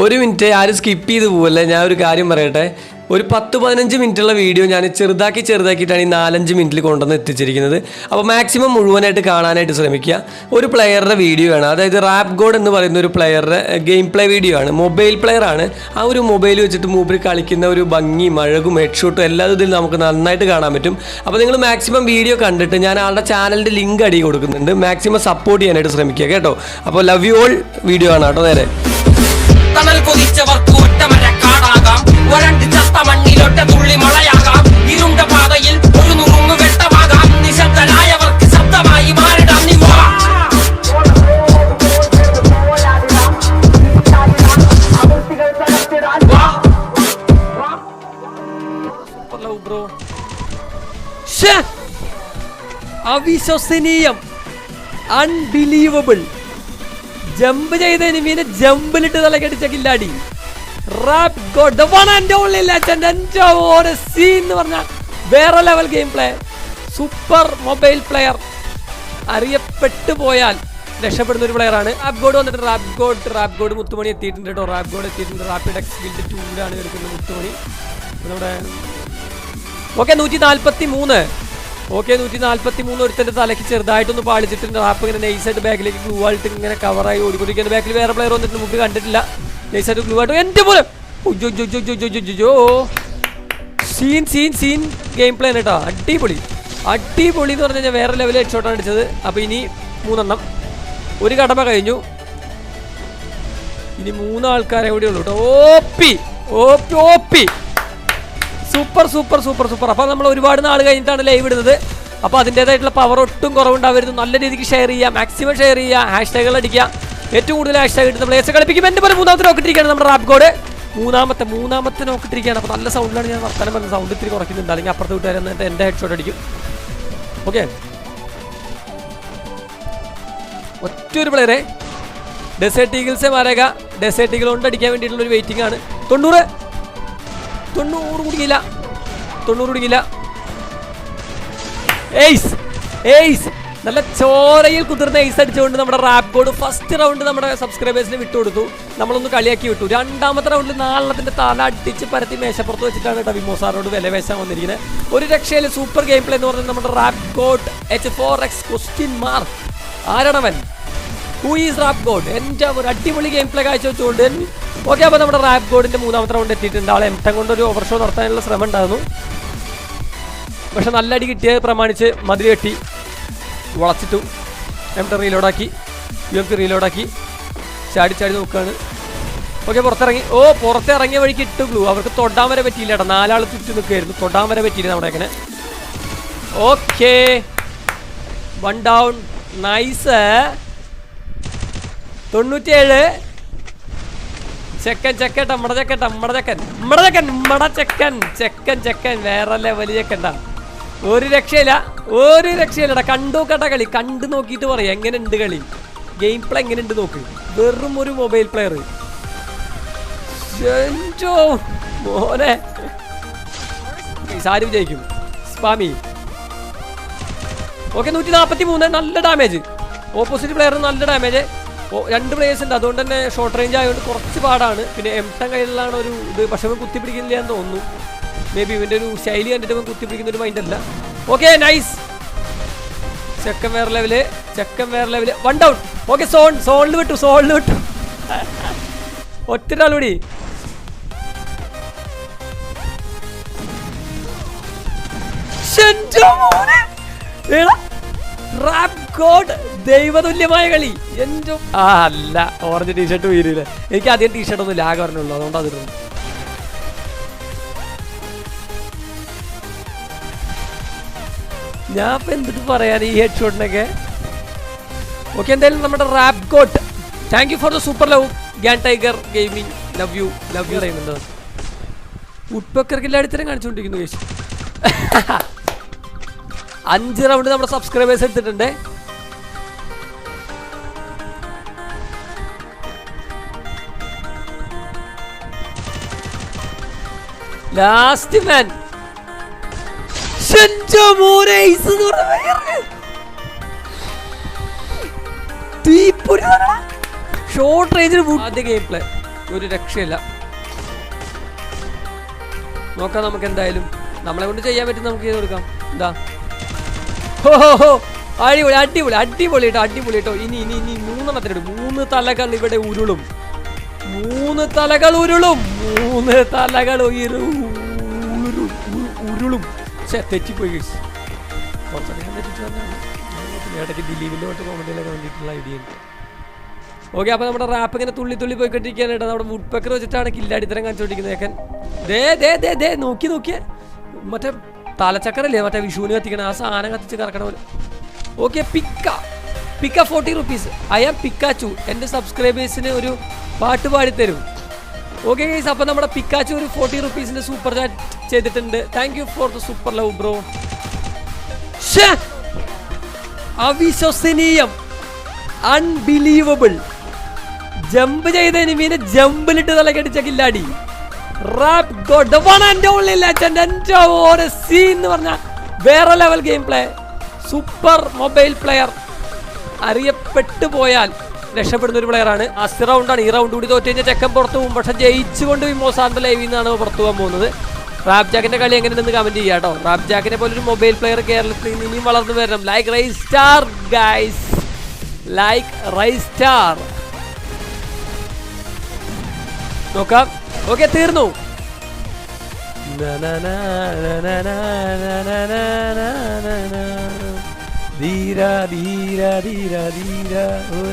ഒരു മിനിറ്റ് ആരും സ്കിപ്പ് ചെയ്ത് പോവല്ലേ? ഞാൻ ഒരു കാര്യം പറയട്ടെ. ഒരു പത്ത് പതിനഞ്ച് മിനിറ്റുള്ള വീഡിയോ ഞാൻ ചെറുതാക്കി ചെറുതാക്കിയിട്ടാണ് ഈ നാലഞ്ച് മിനിറ്റിൽ കൊണ്ടുവന്ന് എത്തിച്ചിരിക്കുന്നത്. അപ്പോൾ മാക്സിമം മുഴുവനായിട്ട് കാണാനായിട്ട് ശ്രമിക്കുക. ഒരു പ്ലെയറുടെ വീഡിയോ ആണ്. അതായത് റാപ്പ് ഗോഡ് എന്ന് പറയുന്ന ഒരു പ്ലെയറുടെ ഗെയിം പ്ലേ വീഡിയോ ആണ്. മൊബൈൽ പ്ലെയർ ആണ്. ആ ഒരു മൊബൈൽ വെച്ചിട്ട് മൂപ്പര് കളിക്കുന്ന ഒരു ഭംഗിയും അഴകും ഹെഡ്ഷോട്ടും എല്ലാ ഇതിൽ നമുക്ക് നന്നായിട്ട് കാണാൻ പറ്റും. അപ്പോൾ നിങ്ങൾ മാക്സിമം വീഡിയോ കണ്ടിട്ട് ഞാൻ ആളുടെ ചാനലിന്റെ ലിങ്ക് അടി കൊടുക്കുന്നുണ്ട്. മാക്സിമം സപ്പോർട്ട് ചെയ്യാനായിട്ട് ശ്രമിക്കുക കേട്ടോ. അപ്പോൾ ലവ് യു ഓൾ വീഡിയോ ആണ് കേട്ടോ നേരെ. തണൽ കുതിച്ചവർക്ക് ഒറ്റമര കാടാകാം. ഒരണ്ട് ചത്ത മണ്ണിലൊറ്റ തുള്ളി മഴയാകാം ഇരുണ്ട പാതയിൽ ഒരു നുറുങ്ങു വെട്ടമാകാം. നിശബ്ദരായവർക്ക് ശബ്ദമായി മാറിടാം. നീ വാ. വാ. ബ്രോ അവിശ്വസനീയം. അൺബിലീവബിൾ ജമ്പ് ചെയ്ത എനിമീനെ ജമ്പിലിട്ട് തലക്കടിച്ച കില്ലാടി rap god the one and only legend എന്റെ ഓരോ സീൻ എന്ന് പറഞ്ഞാൽ വേറെ level game play super mobile player അറിയപ്പെട്ടു പോയാൽ രക്ഷപ്പെടുന്ന ഒരു പ്ലെയറാണ് റാപ്പ് ഗോഡ് വന്നിട്ട് റാപ്പ് ഗോഡ് റാപ്പ് ഗോഡ് മുത്തുമണി എത്തിയിട്ടുണ്ട് കേട്ടോ റാപ്പ് ഗോഡ് എത്തിയിട്ടുണ്ട്. റാപ്പിഡ് എക്സ് ഗിൽഡ് ടൂലാണ് എടുക്കുന്നത് മുത്തുമണി. നമ്മുടെ ഓക്കെ നൂറ്റി നാൽപ്പത്തി മൂന്ന് ഓക്കെ നൂറ്റി നാൽപ്പത്തി മൂന്ന് ഒരുത്തന്റെ തലയ്ക്ക് ചെറുതായിട്ടൊന്ന് പാളിച്ചിട്ടുണ്ട്. റാപ്പ് ഇങ്ങനെ നൈസായിട്ട് ബാക്കിലേക്ക് ഗ്ലൂ ആയിട്ട് ഇങ്ങനെ കവറായി ഓടിക്കൊണ്ടിരിക്കുന്ന ബാക്കിൽ വേറെ പ്ലെയർ വന്നിട്ട് മുമ്പ് കണ്ടിട്ടില്ല. നൈസായിട്ട് ഗ്ലൂ ആയിട്ട്. എന്റെ പോലെ scene scene scene. Game play കേട്ടോ. അടിപൊളി. അടിപൊളി എന്ന് പറഞ്ഞാൽ വേറെ ലെവലിൽ ഹെഡ് ഷോട്ടാണ് അടിച്ചത്. അപ്പോൾ ഇനി മൂന്നെണ്ണം. ഒരു കടമ കഴിഞ്ഞു. ഇനി മൂന്ന് ആൾക്കാരെ കൂടി ഉള്ളൂ കേട്ടോ. OP! OP OP! Super super super super. അപ്പോൾ നമ്മൾ ഒരുപാട് നാൾ കഴിഞ്ഞിട്ടാണ് ലൈവ് ഇടുന്നത്. അപ്പോൾ അതിന്റേതായിട്ടുള്ള പവർ ഒട്ടും കുറവുണ്ടാവരുത്. നല്ല രീതിക്ക് ഷെയർ ചെയ്യുക മാക്സിമം ഷെയർ ചെയ്യുക ഹാഷ് ടാഗുകൾ അടിക്കുക. ഏറ്റവും കൂടുതൽ ഹാഷ് ടാഗ് ഇട്ട് പ്ലേസ് കളിപ്പിക്കും. എന്റെ പോലെ മൂന്നാമത്തെ നോക്കിട്ടിരിക്കുകയാണ് നമ്മുടെ റാപ്പ് കോഡ് മൂന്നാമത്തെ മൂന്നാമത്തെ നോക്കിട്ടിരിക്കുകയാണ് അപ്പോൾ നല്ല സൗണ്ടാണ് ഞാൻ വർത്തമാനം പറഞ്ഞത്. സൗണ്ട് ഇത്തിരി കുറയ്ക്കുന്നുണ്ട്. അല്ലെങ്കിൽ അപ്പുറത്ത് വിട്ടുകാരെ എന്നിട്ട് എന്റെ ഹെഡ് ഷോട്ട് അടിക്കും. ഓക്കെ ഒറ്റൊരു പ്ലെയറെ ഡെസേർട്ട് ഈഗിൾസെ മാരക. ഡെസേർട്ട് ഈഗിൾ കൊണ്ട് അടിക്കാൻ വേണ്ടിയിട്ടുള്ള ഒരു വെയിറ്റിംഗ് ആണ്. തൊണ്ണൂറ് തൊണ്ണൂറ് കുടിക്കില്ല. തൊണ്ണൂറ് കുടിക്കില്ല. എയ്സ് എയ്സ് നല്ല ചോരയിൽ കുതിർന്ന എയ്സ് അടിച്ചുകൊണ്ട് നമ്മുടെ റാപ്പ് കോഡ് ഫസ്റ്റ് റൗണ്ട് നമ്മുടെ സബ്സ്ക്രൈബേഴ്സിന് വിട്ടുകൊടുത്തു. നമ്മളൊന്ന് കളിയാക്കി വിട്ടു. രണ്ടാമത്തെ റൗണ്ടിൽ നാലെണ്ണത്തിന്റെ തല അടിച്ച് പരത്തി മേശപ്പുറത്ത് വെച്ചിട്ടാണ് കേട്ടോ വിമോ സാറിനോട് വില വേശാൻ വന്നിരിക്കുന്നത് ഒരു രക്ഷയിൽ സൂപ്പർ ഗെയിം പ്ലേ എന്ന് പറഞ്ഞാൽ നമ്മുടെ rap god H four X question mark ആരാണവൻ? Who ഒരു അടിപൊളി ഗെയിം പ്ലേ കാഴ്ചവെച്ചുകൊണ്ട് ഓക്കെ അപ്പോൾ നമ്മുടെ റാപ്പ് ഗോഡിന്റെ മൂന്നാമത്തെ റൗണ്ട് എത്തിയിട്ടുണ്ട്. ആളെ എംടം കൊണ്ട് ഒരു ഓവർ ഷോ നടത്താനുള്ള ശ്രമം ഉണ്ടായിരുന്നു. പക്ഷെ നല്ല അടി കിട്ടിയത് പ്രമാണിച്ച് മതിരി കെട്ടി വളച്ചിട്ടു. എംടം റീലോഡാക്കി യു എം പി റീലോഡാക്കി ചാടി ചാടി നോക്കുകയാണ് ഓക്കെ പുറത്തിറങ്ങി. ഓ പുറത്തിറങ്ങിയ വഴിക്ക് ഇട്ടു ഗ്ലൂ അവർക്ക് തൊടാൻ വരെ പറ്റിയില്ല കേട്ടോ നാലാൾ ചുറ്റു നിൽക്കുകയായിരുന്നു തൊടാൻ വരെ പറ്റിയില്ല നമ്മുടെ അങ്ങനെ ഓക്കേ വൺ ഡൗൺ നൈസ് തൊണ്ണൂറ്റിയേഴ്. ചെക്കൻ ചെക്കൻ മട ചെക്കൻ മട ചെക്കൻ. മട ചെക്കൻ മട ചെക്കൻ. ചെക്കൻ ചെക്കൻ വേറെ ലെവൽ ചെക്കണ്ട ഒരു രക്ഷയില്ല ഒരു രക്ഷയില്ലടാ കണ്ടു കേട്ട കളി. കണ്ടു നോക്കിയിട്ട് പറയാം. എങ്ങനെ ഉണ്ട് കളി? ഗെയിം പ്ലേ എങ്ങനെ ഉണ്ട് നോക്ക്. വെറും ഒരു മൊബൈൽ പ്ലെയർ മോനെ. സാരി വിജയിക്കും സ്പാമി. ഓക്കെ നൂറ്റി നാൽപ്പത്തി മൂന്ന് നല്ല ഡാമേജ് ഓപ്പോസിറ്റ് പ്ലെയർ നല്ല ഡാമേജ് രണ്ട് പ്ലേയേഴ്സ് ഉണ്ട്. അതുകൊണ്ട് തന്നെ ഷോർട്ട് റേഞ്ച് ആയതുകൊണ്ട് കുറച്ച് പാടാണ്. പിന്നെ എംടം കയ്യിലാണ് ഒരു ഇത്. പക്ഷെ അവൻ കുത്തിപ്പിടിക്കുന്നില്ല എന്ന് തോന്നുന്നു. മേ ബി ഇവന്റെ ഒരു ശൈലി കണ്ടിട്ട് അവൻ കുത്തിപ്പിടിക്കുന്ന ഒരു മൈൻഡ് അല്ല. ഓക്കെ നൈസ് ചെക്കൻ വേർ ലെവൽ ചെക്കൻ where level one down okay zone സോണിൽ വിട്ടു. സോണിൽ വിട്ടു. ഒറ്റ കൂടി. Rap God. ദൈവതുല്യമായ കളി. എന്റെ ആ അല്ല ഓറഞ്ച് ടീഷർട്ട് വീരില്ല എനിക്ക് അധികം ടീഷർട്ട് ഒന്നും ലാഗ് പറഞ്ഞുള്ളൂ അതുകൊണ്ട് അതിരുന്നു ഞാൻ ഇപ്പൊ എന്തിട്ട് പറയാൻ ഈ ഹെഡ് ഷോട്ടിനൊക്കെ ഓക്കെ എന്തായാലും നമ്മുടെ rap god thank you for the super love Gyan tiger gaming love you love you പറയുന്നുണ്ട് ഉട്ട്പക്കർക്ക് എല്ലാ അടുത്തരം കാണിച്ചുകൊണ്ടിരിക്കുന്നു കേശു അഞ്ച് റൗണ്ട് നമ്മുടെ സബ്സ്ക്രൈബേഴ്സ് എടുത്തിട്ടുണ്ട്. ലാസ്റ്റ് മാൻ ഷോർട്ട് റേഞ്ചിൽ ആദ്യ ഗെയിം പ്ലേ ഒരു രക്ഷയില്ല. നോക്കാം നമുക്ക് എന്തായാലും നമ്മളെ കൊണ്ട് ചെയ്യാൻ പറ്റും നമുക്ക് ചെയ്ത് കൊടുക്കാം. എന്താ ഹോ ഹോ ഹോ. അടിപൊളി അടിപൊളി അടിപൊളി കേട്ടോ അടിപൊളി കേട്ടോ. ഇനി ഇനി ഇനി മൂന്നെണ്ണത്തിനുണ്ട് മൂന്ന് തലകൾ ഇവിടെ ഉരുളും. മൂന്ന് തലകൾ ഉരുളും. മൂന്ന് തലകൾ ഉരുളും. പക്ഷേ തെറ്റിപ്പോയി guys. കുറച്ചധികം തെറ്റിച്ചു തന്നെയാണ്. ഇടയ്ക്ക് ദിലീപിന്റെ തൊട്ട് കോമഡിയിലൊക്കെ വേണ്ടിയിട്ടുള്ള ഐഡിയ ഉണ്ട്. ഓക്കെ അപ്പോൾ നമ്മുടെ റാപ്പ് ഇങ്ങനെ തുള്ളി തുള്ളി പോയിക്കൊണ്ടിരിക്കുകയാണ് കേട്ടോ. നമ്മുടെ വുഡ് പെക്കർ വെച്ചിട്ടാണ് കില്ലാടിത്തരം കാണിച്ചുകൊണ്ടിരിക്കുന്നത് ഏക്കൻ ദേ ദേ ദേ ദേ നോക്കി നോക്കിയേ മറ്റേ തലച്ചക്കറല്ലേ? മറ്റേ വിഷുവിന് കത്തിക്കണ ആ സാധനം കത്തിച്ച് കറക്കണ പോലെ. Okay pika pika forty rupees I am Pikachu എന്റെ സബ്സ്ക്രൈബേഴ്സിന് ഒരു പാട്ട് പാടിത്തരും. ഓക്കെ ഗൈസ് അപ്പോൾ നമ്മുടെ പിക്കാച്ചു ഒരു ഫോർട്ടി റുപ്പീസിന്റെ സൂപ്പർ ചാറ്റ് ചെയ്തിട്ടുണ്ട്. Thank you for the super love bro അവിശ്വസനീയം. Unbelievable jump ചെയ്ത എനിമീനെ ജമ്പിലിട്ട് തലക്കടിച്ച കില്ലാടി. Rap god one and only legend എന്റെ സീൻ എന്ന് പറഞ്ഞ വേറെ level game play super mobile player അറിയപ്പെട്ടു പോയാൽ രക്ഷപ്പെടുന്ന ഒരു പ്ലെയറാണ് അസ് റൗണ്ടാണ് ഈ റൗണ്ട് കൂടി തോറ്റു കഴിഞ്ഞാൽ ചെക്കൻ പുറത്തു പോകും പക്ഷെ ജയിച്ചുകൊണ്ട് വിമോസാറിന്റെ ലൈവിൽ നിന്നാണ് പുറത്തു പോകാൻ പോകുന്നത് റാബ് ജാക്കിന്റെ കളി എങ്ങനെയുണ്ടെന്ന് കമന്റ് ചെയ്യാം കേട്ടോ റാബ് ജാക്കിനെ പോലെ ഒരു മൊബൈൽ പ്ലെയർ കേരളത്തിൽ ഇനിയും വളർന്നു വരണം like rise star guys like rise star നോക്കാം ഓക്കെ തീർന്നു ധീര ധീര ധീര ധീര